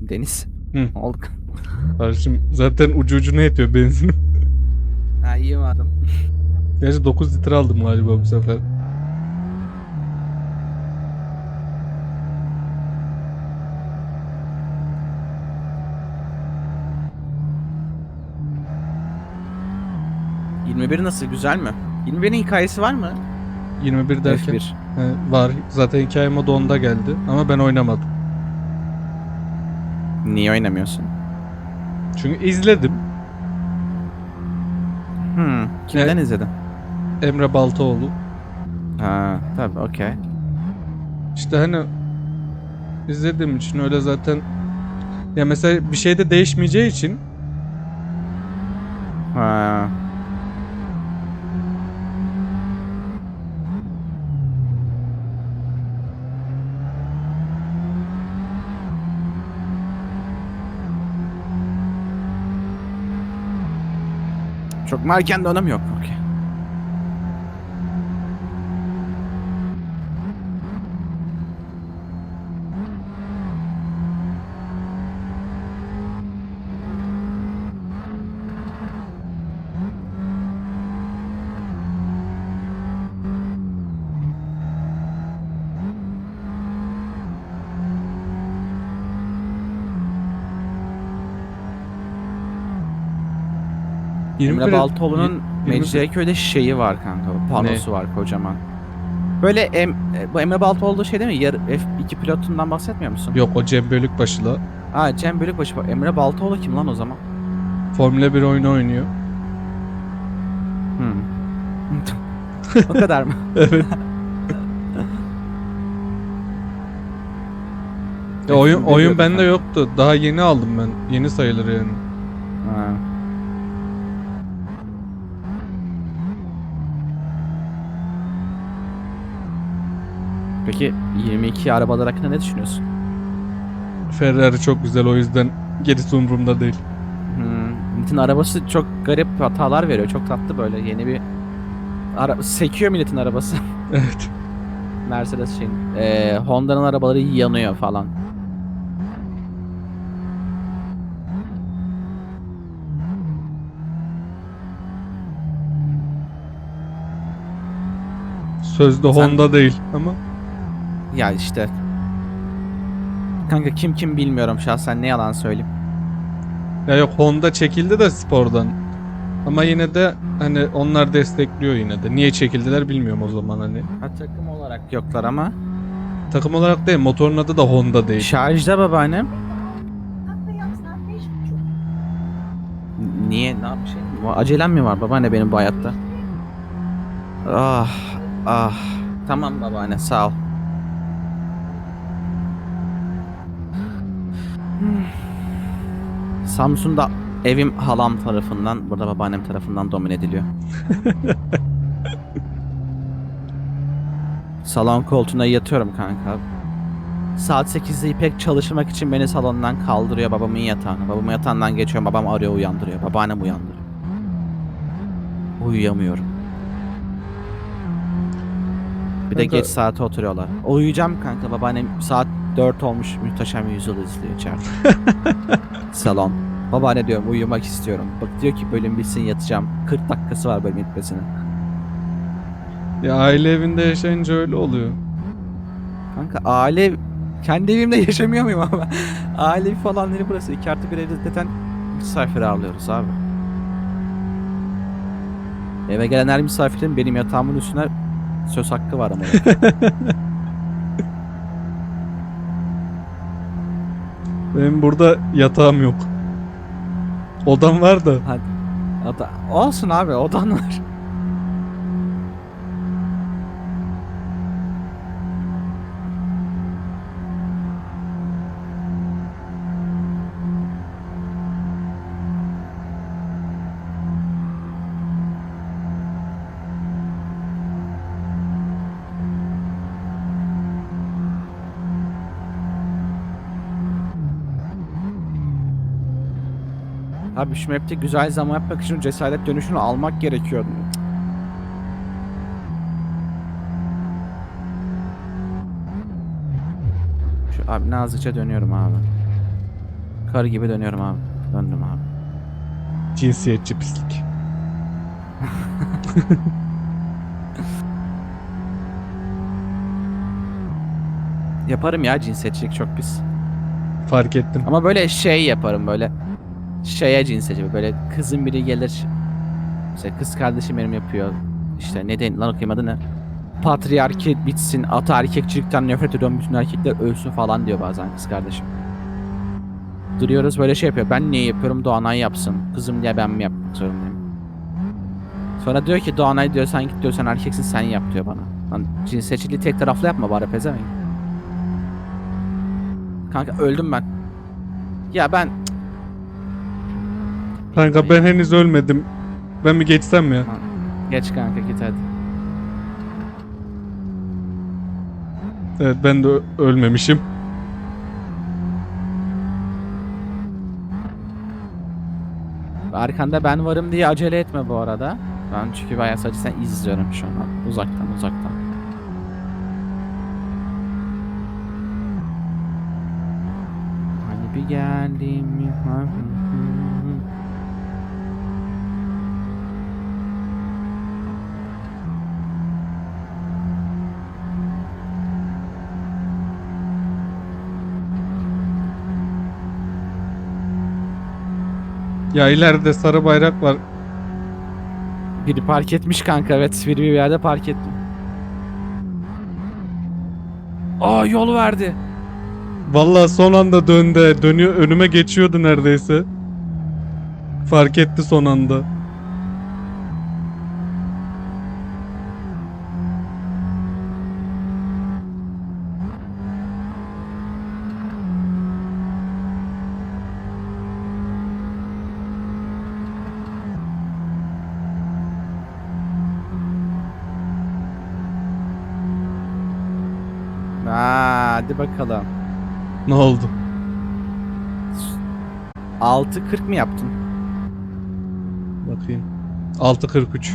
Deniz. Hı. Oldu? Kardeşim zaten ucu ucuna yetiyor benzinim. Ha iyi madem. Gerçi 9 litre aldım galiba bu sefer. Hı. 21 nasıl güzel mi? 21'in hikayesi var mı? 21 derken F1. He, var. Zaten hikaye modu onda geldi ama ben oynamadım. Niye oynamıyorsun? Çünkü izledim. Hmm. Kimden Evet. izledin? Emre Baltaoğlu. Ha tabii okey. İşte hani izlediğim için öyle zaten ya mesela bir şey de değişmeyeceği için Çok mu erken dönem yok. Okey. Emre 21 Baltoğlu'nun yirmi- Mecidiyeköy'de şeyi var kanka. Panosu var kocaman. Böyle em, e, bu Emre Baltoğlu şey değil mi? Yarı F2 pilotundan bahsetmiyor musun? Yok o Cem Bölükbaşı'la Ha Cem Bölükbaşı. Emre Baltoğlu kim lan o zaman? Formula 1 oyunu oynuyor. Hmm. o kadar mı? Evet. ya oyun oyun bende ben. yoktu. Daha yeni aldım ben. Yeni sayılır yani. Ha. Peki 22 arabalar hakkında ne düşünüyorsun? Ferrari çok güzel o yüzden gerisi umurumda değil. Hmm. Milletin arabası çok garip hatalar veriyor. Çok tatlı böyle yeni bir ara sekiyor milletin arabası. Evet. Mercedes şeyin. Ee, Honda'nın arabaları yanıyor falan. Sözde Sen- Honda değil ama Ya işte. Kanka kim kim bilmiyorum şahsen ne yalan söyleyeyim. ya yok Honda çekildi de spordan. Ama yine de hani onlar destekliyor yine de. Niye çekildiler bilmiyorum o zaman hani. Ha takım olarak yoklar ama. Takım olarak değil motorun adı da Honda değil. Şarjda babaannem. Niye? Ne yapmış? Acelem mi var babaanne benim bu hayatta? Ah ah. Tamam babaanne sağ ol. Samsun'da evim halam tarafından, burada babaannem tarafından domine ediliyor. Salon koltuğuna yatıyorum kanka. Saat 8'de İpek çalışmak için beni salondan kaldırıyor babamın yatağına. Babamın yatağından geçiyorum babam arıyor uyandırıyor. Babaannem uyandırıyor. Uyuyamıyorum. Bir de Kanka- geç saate oturuyorlar. Uyuyacağım kanka babaannem saat 4 olmuş muhteşem yüzyıl izliyor içeride. Salon. Babaanne diyorum uyumak istiyorum. Bak diyor ki bölüm bitsin yatacağım. 40 dakikası var bölüm bitmesine. Ya aile evinde yaşayınca öyle oluyor. Kanka aile kendi evimde yaşamıyor muyum ama aile falan neri burası 2 artı bir evde zaten misafir ağırlıyoruz abi. Eve gelen her misafirin benim yatağımın üstüne söz hakkı var ama. Benim burada yatağım yok. Odam var da. Hadi. Hatta, olsun abi odan var. Abi şu map'te güzel zaman yapmak için cesaret dönüşünü almak gerekiyor. Şu abi nazikçe dönüyorum abi. Karı gibi dönüyorum abi. Döndüm abi. Cinsiyetçi pislik. Yaparım ya cinsiyetçilik çok pis. Fark ettim. Ama böyle şey yaparım böyle. Şeye cinsiyetçi böyle kızın biri gelir. İşte kız kardeşim benim yapıyor. İşte ne den lan okuyayım adı ne? Patriarki bitsin, ata erkekçilikten nefret ediyorum, bütün erkekler ölsün falan diyor bazen kız kardeşim. Duruyoruz böyle şey yapıyor. Ben niye yapıyorum Doğanay yapsın. Kızım diye ben mi yapmak zorundayım? Sonra diyor ki Doğanay diyor sen git diyor sen erkeksin sen yap diyor bana. Lan cinsiyetçiliği tek taraflı yapma bari pezevenk. Kanka öldüm ben. Ya ben Kanka ben henüz ölmedim. Ben mi geçsem ya? geç kanka git hadi. Evet ben de ö- ölmemişim. Arkanda ben varım diye acele etme bu arada. Ben çünkü bayağı sadece sen izliyorum şu an. Uzaktan uzaktan. Hani bir geldim. Ya ileride sarı bayrak var. Biri park etmiş kanka evet. Biri bir yerde park etti. Aa yol verdi. Vallahi son anda döndü. Dönüyor önüme geçiyordu neredeyse. Fark etti son anda. Aa, hadi bakalım. Ne oldu? 6.40 mı yaptın? Bakayım. 6.43.